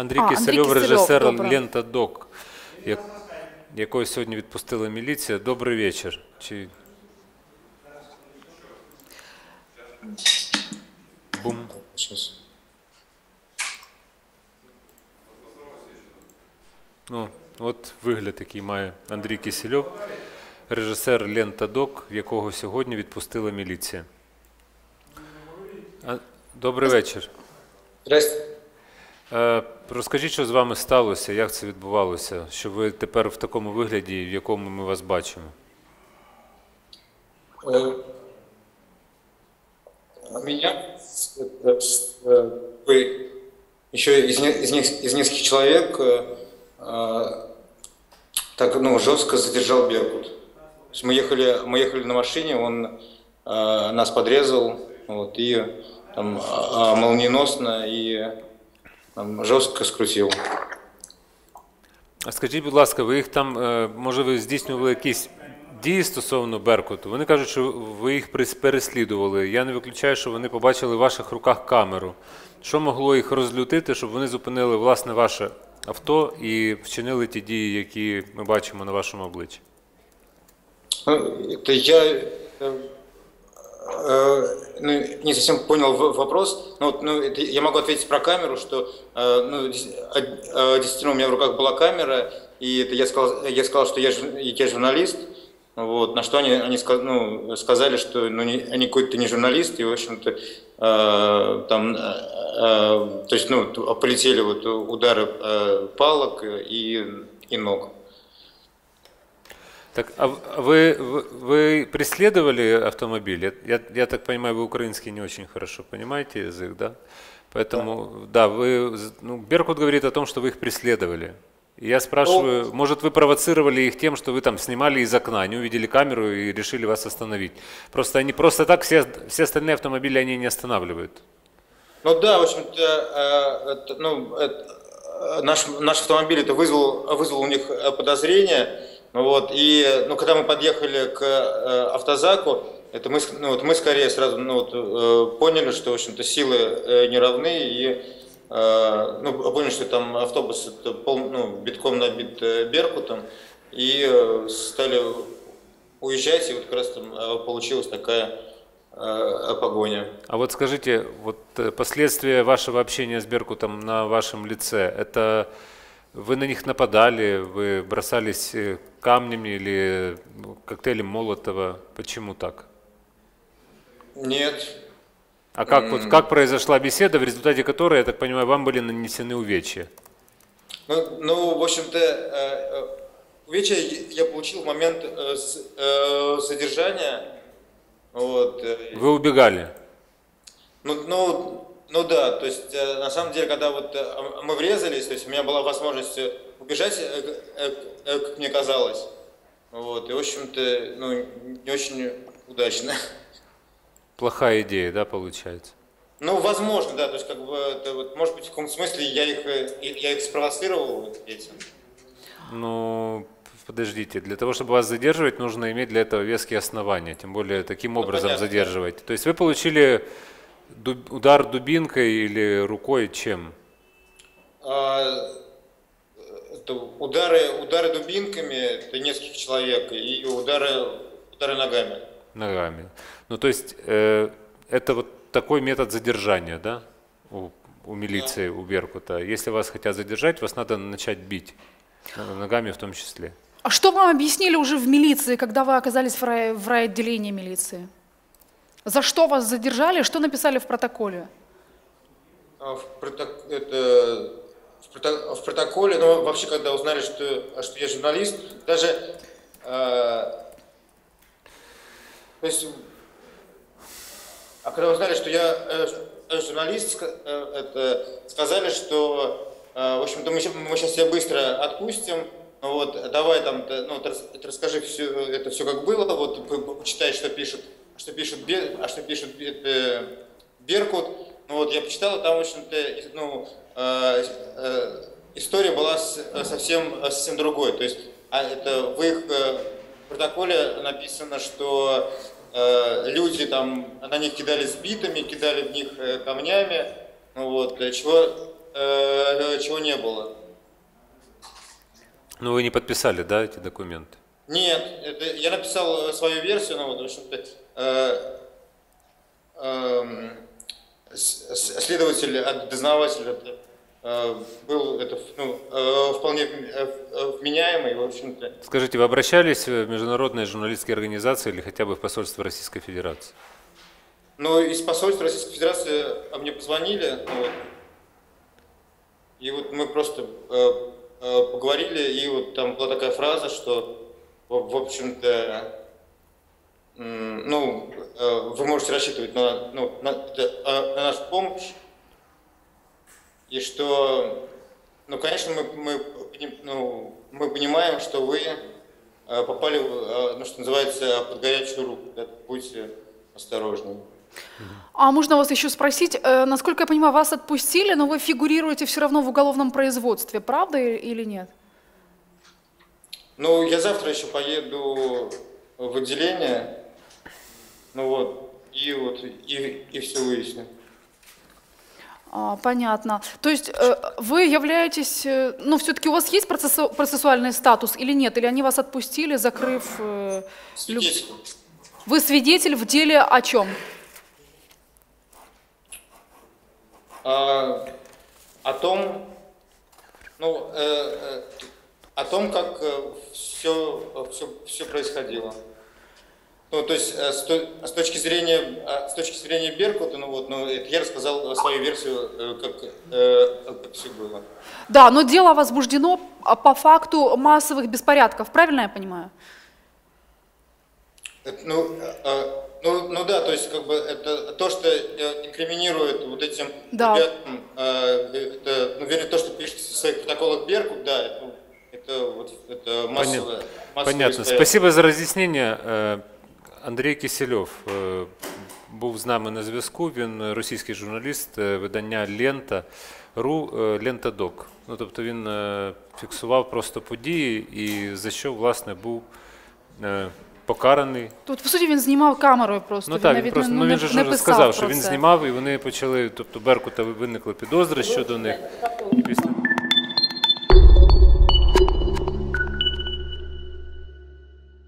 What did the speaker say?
Андрій А, Кисельов, Кисельов, режисер добре. Лента Док, як- якого сьогодні відпустила міліція. Добрий вечір. Чи... Бум. Ну, от вигляд, який має Андрій Кисельов, режисер Лента Док, якого сьогодні відпустила міліція. Добрий вечір. Здрасте. Е, Розкажіть, що з вами сталося, як це відбувалося, що ви тепер в такому вигляді, в якому ми вас бачимо. Э, Меня э, э, вы еще из, не- из, не- из нескольких человек э, э, так ну, жестко задержал Беркут. То есть мы ехали, мы ехали на машине, он э, нас подрезал вот, и там, а- а, молниеносно и там, жестко скрутил. А скажіть, будь ласка, ви їх там, е, може, ви здійснювали якісь дії стосовно Беркуту? Вони кажуть, що ви їх прис- переслідували. Я не виключаю, що вони побачили в ваших руках камеру. Що могло їх розлютити, щоб вони зупинили власне ваше авто і вчинили ті дії, які ми бачимо на вашому обличчі? Ну, Это я э, э, ну, не совсем понял вопрос. Но вот, ну, это я могу ответить про камеру, что э, ну, э, э, действительно у меня в руках была камера, и это я сказал, я сказал, что я, я журналист. Вот, на что они, они ска- ну, сказали, что ну, не- они какой-то не журналист, и, в общем-то, э, там, э, э, то есть, ну, полетели вот удары э, палок и, и ног. Так, а вы, вы, вы преследовали автомобиль? Я, я, так понимаю, вы украинский не очень хорошо понимаете язык, да? Поэтому, да, вы, з- ну, Беркут говорит о том, что вы их преследовали. И я спрашиваю, может, вы провоцировали их тем, что вы там снимали из окна, они увидели камеру и решили вас остановить? Просто они просто так все, все остальные автомобили они не останавливают. Ну да, в общем-то, э, это, ну, э, наш, наш автомобиль это вызвал, вызвал у них э, подозрение. Ну Вот, и ну, когда мы подъехали к э, автозаку, это мы, ну, вот мы скорее сразу ну, вот, э, поняли, что в общем-то, силы э, не равны, и э, ну, поняли, что там автобус это пол, ну, битком набит э, Беркутом, и э, стали уезжать, и вот как раз там э, получилась такая э, погоня. А вот скажите, вот э, последствия вашего общения с Беркутом на вашем лице, это вы на них нападали, вы бросались э, камнями или ну, коктейлем Молотова? Почему так? Нет, А как, вот, как произошла беседа, в результате которой, я так понимаю, вам были нанесены увечья? Ну, ну, в общем-то, э, э, увечья я получил в момент с- задержания. Вот. Вы убегали? Ну, ну, ну да, то есть э, на самом деле, когда вот э, мы врезались, то есть у меня была возможность э, убежать, как мне казалось. Вот, и, в общем-то, ну, не очень удачно. Плохая идея, да, получается? Ну, возможно, да, то есть, как бы, это вот, может быть, в каком-то смысле я их, я их спровоцировал вот этим. Ну, подождите, для того, чтобы вас задерживать, нужно иметь для этого веские основания, тем более таким образом понятно. задерживать. То есть вы получили дуб- удар дубинкой или рукой чем? А, это удары, удары дубинками, это нескольких человек, и удары, удары ногами. Ногами. Ну, то есть э, это вот такой метод задержания, да, у, у милиции, у Беркута. Если вас хотят задержать, вас надо начать бить, э, ногами в том числе. А что вам объяснили уже в милиции, когда вы оказались в, рай, в райотделении милиции? За что вас задержали, что написали в протоколе? А В, проток- это, в, прото- в протоколе, ну, вообще, когда узнали, что, что я журналист, даже, э, то есть, а когда узнали, что я э, э, журналист, э, это, сказали, что, э, в общем-то, мы, мы сейчас тебя быстро отпустим, ну вот, давай там, ты, ну, рас- расскажи все, это все как было, вот, по- по- почитай, что пишет, что пишет, Бе- а что пишет э, Беркут, ну вот, я почитал, там, в общем-то, ну, э, э, история была с- совсем, совсем другой, то есть, а это в их э, протоколе написано, что э, люди там на них кидали с битами, кидали в них э, камнями, ну вот, чего э, чего не было. Ну, вы не подписали, да, эти документы? Нет, это, я написал свою версию, но вот, в общем-то, следователь, э, дознаватель э, был это, ну, э, вполне э, э, вменяемый, в общем-то. Скажите, вы обращались в международные журналистские организации или хотя бы в посольство Российской Федерации? Но из посольства Российской Федерации а, мне позвонили, ну вот, и вот мы просто э, э, поговорили, и вот там была такая фраза, что, в, общем-то, ну, э, вы можете рассчитывать на, ну, на, это, э, на нашу помощь, и что, ну, конечно, мы, мы, ну, мы понимаем, что вы э, попали, э, ну, что называется, под горячую руку, да, будьте осторожны. А можно вас еще спросить, э, насколько я понимаю, вас отпустили, но вы фигурируете все равно в уголовном производстве, правда или нет? Ну, я завтра еще поеду в отделение, ну вот, и вот, и, и все выясню. А, понятно. То есть э, вы являетесь, э, ну все-таки у вас есть процессу- процессуальный статус или нет? Или они вас отпустили, закрыв... э, люб-. Вы свидетель в деле о чем? А, о том, ну, э, э, о том, как все, все, все происходило. Ну, то есть э, с, то- с точки зрения, э, с точки зрения Беркута, ну вот, ну, это я рассказал свою версию, э, как, э, как все было. Да, но дело возбуждено а, по факту массовых беспорядков, правильно я понимаю? Ну, ну, ну да, то есть как бы это то, что инкриминирует вот этим Да. ребятам, это, ну, вернее, то, что пишет в своих протоколах Беркут, да, это, это вот это массовое, массовое Понятно. Спасибо за роз'яснення. Е, Андрій Кисельов е, був з нами на зв'язку. Він російський журналіст е, видання Лента.ру, е, Лента.док. Ну, тобто він е, фіксував просто події і за що, власне, був е, покараний. Тут, по суті, він знімав камерою просто. Ну так, він навіть просто не, ну, він же не ж писав сказав, що він це. знімав, і вони почали, тобто Беркута виникли підозри щодо них. І після